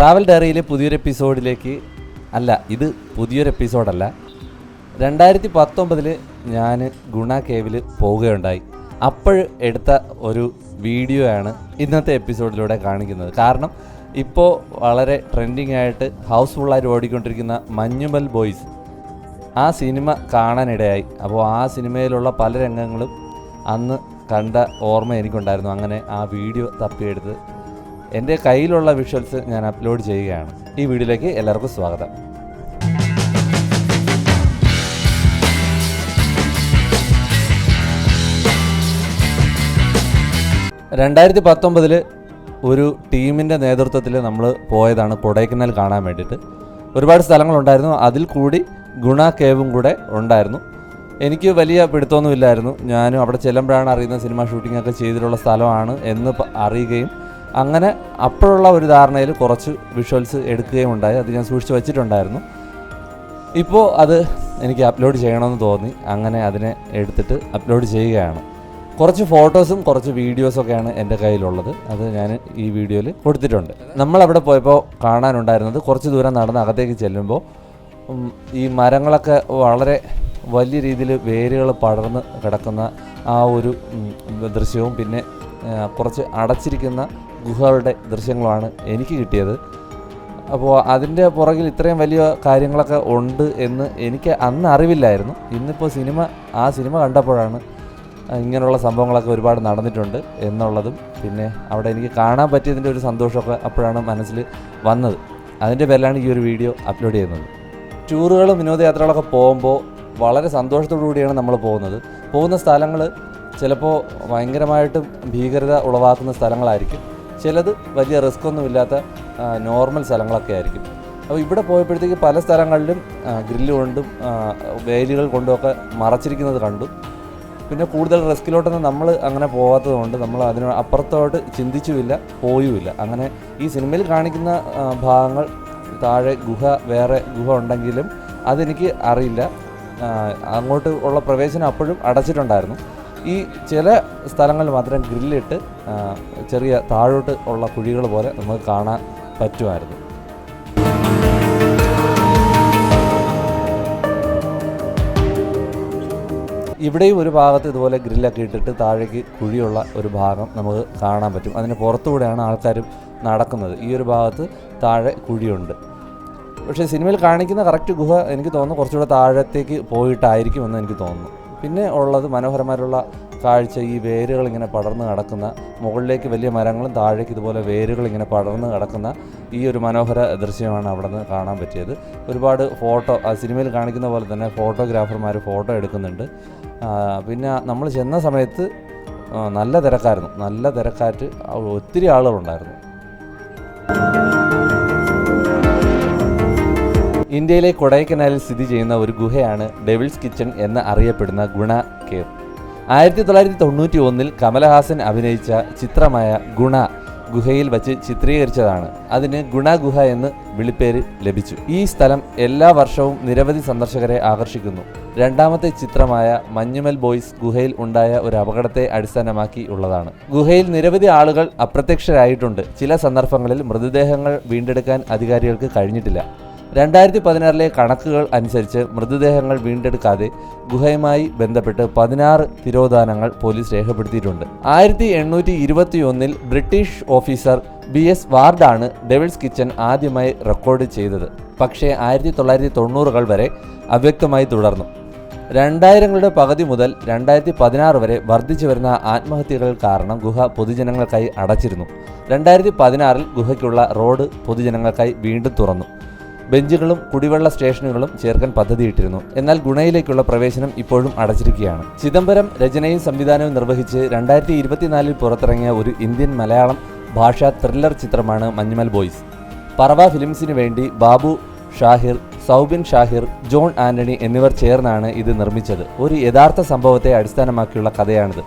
Travel ഡയറിയിലെ പുതിയൊരു എപ്പിസോഡിലേക്ക് അല്ല ഇത് പുതിയൊരു എപ്പിസോഡല്ല. രണ്ടായിരത്തി പത്തൊമ്പതിൽ ഞാൻ ഗുണ കേവിൽ പോവുകയുണ്ടായി. അപ്പോൾ എടുത്ത ഒരു വീഡിയോ ആണ് ഇന്നത്തെ എപ്പിസോഡിലൂടെ കാണിക്കുന്നത്. കാരണം ഇപ്പോൾ വളരെ ട്രെൻഡിങ് ആയിട്ട് ഹൗസ്ഫുള്ളായിട്ട് ഓടിക്കൊണ്ടിരിക്കുന്ന മഞ്ഞുമൽ ബോയ്സ് ആ സിനിമ കാണാനിടയായി. അപ്പോൾ ആ സിനിമയിലുള്ള പല രംഗങ്ങളും അന്ന് കണ്ട ഓർമ്മ എനിക്കുണ്ടായിരുന്നു. അങ്ങനെ ആ വീഡിയോ തപ്പിയെടുത്ത് എന്റെ കയ്യിലുള്ള വിഷ്വൽസ് ഞാൻ അപ്ലോഡ് ചെയ്യുകയാണ്. ഈ വീഡിയോയിലേക്ക് എല്ലാവർക്കും സ്വാഗതം. രണ്ടായിരത്തി പത്തൊമ്പതിൽ ഒരു ടീമിന്റെ നേതൃത്വത്തിൽ നമ്മൾ പോയതാണ് കൊടൈക്കനാൽ കാണാൻ വേണ്ടിയിട്ട്. ഒരുപാട് സ്ഥലങ്ങളുണ്ടായിരുന്നു. അതിൽ കൂടി ഗുണ കേവും കൂടെ ഉണ്ടായിരുന്നു. എനിക്ക് വലിയ പിടുത്തമൊന്നുമില്ലായിരുന്നു. ഞാനും അവിടെ ചെല്ലുമ്പോഴാണ് അറിയുന്ന സിനിമ ഷൂട്ടിംഗ് ഒക്കെ ചെയ്തിട്ടുള്ള സ്ഥലമാണ് എന്ന് അറിയുകയും അങ്ങനെ അപ്പോഴുള്ള ഒരു ധാരണയിൽ കുറച്ച് വിഷ്വൽസ് എടുക്കുകയും ഉണ്ടായി അത് ഞാൻ സൂക്ഷിച്ച് വെച്ചിട്ടുണ്ടായിരുന്നു. ഇപ്പോൾ അത് എനിക്ക് അപ്ലോഡ് ചെയ്യണമെന്ന് തോന്നി. അങ്ങനെ അതിനെ എടുത്തിട്ട് അപ്ലോഡ് ചെയ്യുകയാണ്. കുറച്ച് ഫോട്ടോസും കുറച്ച് വീഡിയോസൊക്കെയാണ് എന്റെ കയ്യിലുള്ളത്. അത് ഞാൻ ഈ വീഡിയോയിൽ കൊടുത്തിട്ടുണ്ട്. നമ്മളവിടെ പോയപ്പോൾ കാണാനുണ്ടായിരുന്നത് കുറച്ച് ദൂരം നടന്ന് അകത്തേക്ക് ചെല്ലുമ്പോൾ ഈ മരങ്ങളൊക്കെ വളരെ വലിയ രീതിയിൽ വേരുകൾ പടർന്ന് കിടക്കുന്ന ആ ഒരു ദൃശ്യവും പിന്നെ കുറച്ച് അടച്ചിരിക്കുന്ന ഗുഹകളുടെ ദൃശ്യങ്ങളാണ് എനിക്ക് കിട്ടിയത്. അപ്പോൾ അതിന്റെ പുറകിൽ ഇത്രയും വലിയ കാര്യങ്ങളൊക്കെ ഉണ്ട് എന്ന് എനിക്ക് അന്ന് അറിവില്ലായിരുന്നു. ഇന്നിപ്പോൾ സിനിമ ആ സിനിമ കണ്ടപ്പോഴാണ് ഇങ്ങനെയുള്ള സംഭവങ്ങളൊക്കെ ഒരുപാട് നടന്നിട്ടുണ്ട് എന്നുള്ളതും പിന്നെ അവിടെ എനിക്ക് കാണാൻ പറ്റിയതിന്റെ ഒരു സന്തോഷമൊക്കെ അപ്പോഴാണ് മനസ്സിൽ വന്നത്. അതിന്റെ പേരിലാണ് ഈ ഒരു വീഡിയോ അപ്ലോഡ് ചെയ്യുന്നത്. ടൂറുകളും വിനോദയാത്രകളൊക്കെ പോകുമ്പോൾ വളരെ സന്തോഷത്തോടു കൂടിയാണ് നമ്മൾ പോകുന്നത്. പോകുന്ന സ്ഥലങ്ങൾ ചിലപ്പോൾ ഭയങ്കരമായിട്ടും ഭീകരത ഉളവാക്കുന്ന സ്ഥലങ്ങളായിരിക്കും. ചിലത് വലിയ റിസ്ക് ഒന്നുമില്ലാത്ത നോർമൽ സ്ഥലങ്ങളൊക്കെ ആയിരിക്കും. അപ്പോൾ ഇവിടെ പോയപ്പോഴത്തേക്ക് പല സ്ഥലങ്ങളിലും ഗ്രില്ല് കൊണ്ടും വേലികൾ കൊണ്ടുമൊക്കെ മറച്ചിരിക്കുന്നത് കണ്ടു. പിന്നെ കൂടുതൽ റിസ്കിലോട്ടൊന്നും നമ്മൾ അങ്ങനെ പോകാത്തത് കൊണ്ട് നമ്മൾ അതിന് അപ്പുറത്തോട്ട് ചിന്തിച്ചുമില്ല പോയുമില്ല. അങ്ങനെ ഈ സിനിമയിൽ കാണിക്കുന്ന ഭാഗങ്ങൾ താഴെ ഗുഹ വേറെ ഗുഹ ഉണ്ടെങ്കിലും അതെനിക്ക് അറിയില്ല. അങ്ങോട്ട് ഉള്ള പ്രവേശനം അപ്പോഴും അടച്ചിട്ടുണ്ടായിരുന്നു. ഈ ചില സ്ഥലങ്ങളിൽ മാത്രം ഗ്രില്ലിട്ട് ചെറിയ താഴോട്ട് ഉള്ള കുഴികൾ പോലെ നമുക്ക് കാണാൻ പറ്റുമായിരുന്നു. ഇവിടെയും ഒരു ഭാഗത്ത് ഇതുപോലെ ഗ്രില്ലൊക്കെ ഇട്ടിട്ട് താഴേക്ക് കുഴിയുള്ള ഒരു ഭാഗം നമുക്ക് കാണാൻ പറ്റും. അതിന് പുറത്തുകൂടെയാണ് ആൾക്കാരും നടക്കുന്നത്. ഈ ഒരു ഭാഗത്ത് താഴെ കുഴിയുണ്ട്. പക്ഷേ സിനിമയിൽ കാണിക്കുന്ന കറക്റ്റ് ഗുഹ എനിക്ക് തോന്നുന്നു കുറച്ചുകൂടെ താഴത്തേക്ക് പോയിട്ടായിരിക്കുമെന്ന് എനിക്ക് തോന്നുന്നു. പിന്നെ ഉള്ളത് മനോഹരമായിട്ടുള്ള കാഴ്ച ഈ വേരുകൾ ഇങ്ങനെ പടർന്നു കിടക്കുന്ന മുകളിലേക്ക് വലിയ മരങ്ങളും താഴേക്ക് ഇതുപോലെ വേരുകൾ ഇങ്ങനെ പടർന്നു കിടക്കുന്ന ഈ ഒരു മനോഹര ദൃശ്യമാണ് അവിടെ നിന്ന് കാണാൻ പറ്റിയത്. ഒരുപാട് ഫോട്ടോ ആ സിനിമയിൽ കാണിക്കുന്ന പോലെ തന്നെ ഫോട്ടോഗ്രാഫർമാർ ഫോട്ടോ എടുക്കുന്നുണ്ട്. പിന്നെ നമ്മൾ ചെന്ന സമയത്ത് നല്ല തിരക്കായിരുന്നു. നല്ല തിരക്കായിട്ട് ഒത്തിരി ആളുകളുണ്ടായിരുന്നു. ഇന്ത്യയിലെ കൊടൈക്കനാലിൽ സ്ഥിതി ചെയ്യുന്ന ഒരു ഗുഹയാണ് ഡെവിൾസ് കിച്ചൺ എന്ന് അറിയപ്പെടുന്ന ഗുണ കേവ്. ആയിരത്തി തൊള്ളായിരത്തി തൊണ്ണൂറ്റി ഒന്നിൽ കമലഹാസൻ അഭിനയിച്ച ചിത്രമായ ഗുണ ഗുഹയിൽ വച്ച് ചിത്രീകരിച്ചതാണ്. അതിന് ഗുണ ഗുഹ എന്ന് വിളിപ്പേര് ലഭിച്ചു. ഈ സ്ഥലം എല്ലാ വർഷവും നിരവധി സന്ദർശകരെ ആകർഷിക്കുന്നു. രണ്ടാമത്തെ ചിത്രമായ മഞ്ഞുമൽ ബോയ്സ് ഗുഹയിൽ ഉണ്ടായ ഒരു അപകടത്തെ അടിസ്ഥാനമാക്കി ഉള്ളതാണ്. ഗുഹയിൽ നിരവധി ആളുകൾ അപ്രത്യക്ഷരായിട്ടുണ്ട്. ചില സന്ദർഭങ്ങളിൽ മൃതദേഹങ്ങൾ വീണ്ടെടുക്കാൻ അധികാരികൾക്ക് കഴിഞ്ഞിട്ടില്ല. രണ്ടായിരത്തി പതിനാറിലെ കണക്കുകൾ അനുസരിച്ച് മൃതദേഹങ്ങൾ വീണ്ടെടുക്കാതെ ഗുഹയുമായി ബന്ധപ്പെട്ട് പതിനാറ് തിരോധാനങ്ങൾ പോലീസ് രേഖപ്പെടുത്തിയിട്ടുണ്ട്. ആയിരത്തി എണ്ണൂറ്റി ഇരുപത്തിയൊന്നിൽ ബ്രിട്ടീഷ് ഓഫീസർ ബി എസ് വാർഡാണ് ഡെവിൾസ് കിച്ചൺ ആദ്യമായി റെക്കോർഡ് ചെയ്തത്. പക്ഷേ ആയിരത്തി തൊള്ളായിരത്തി തൊണ്ണൂറുകൾ വരെ അവ്യക്തമായി തുടർന്നു. രണ്ടായിരങ്ങളുടെ പകുതി മുതൽ രണ്ടായിരത്തി പതിനാറ് വരെ വർദ്ധിച്ചു വരുന്ന ആത്മഹത്യകൾ കാരണം ഗുഹ പൊതുജനങ്ങൾക്കായി അടച്ചിരുന്നു. രണ്ടായിരത്തി പതിനാറിൽ ഗുഹയ്ക്കുള്ള റോഡ് പൊതുജനങ്ങൾക്കായി വീണ്ടും തുറന്നു. ബെഞ്ചുകളും കുടിവെള്ള സ്റ്റേഷനുകളും ചേർക്കാൻ പദ്ധതിയിട്ടിരുന്നു. എന്നാൽ ഗുണയിലേക്കുള്ള പ്രവേശനം ഇപ്പോഴും അടച്ചിരിക്കുകയാണ്. ചിദംബരം രചനയും സംവിധാനവും നിർവഹിച്ച് രണ്ടായിരത്തി ഇരുപത്തിനാലിൽ പുറത്തിറങ്ങിയ ഒരു ഇന്ത്യൻ മലയാളം ഭാഷാ ത്രില്ലർ ചിത്രമാണ് മഞ്ഞുമൽ ബോയ്സ്. പറവ ഫിലിംസിന് വേണ്ടി ബാബു ഷാഹിർ സൗബിൻ ഷാഹിർ ജോൺ ആന്റണി എന്നിവർ ചേർന്നാണ് ഇത് നിർമ്മിച്ചത്. ഒരു യഥാർത്ഥ സംഭവത്തെ അടിസ്ഥാനമാക്കിയുള്ള കഥയാണിത്.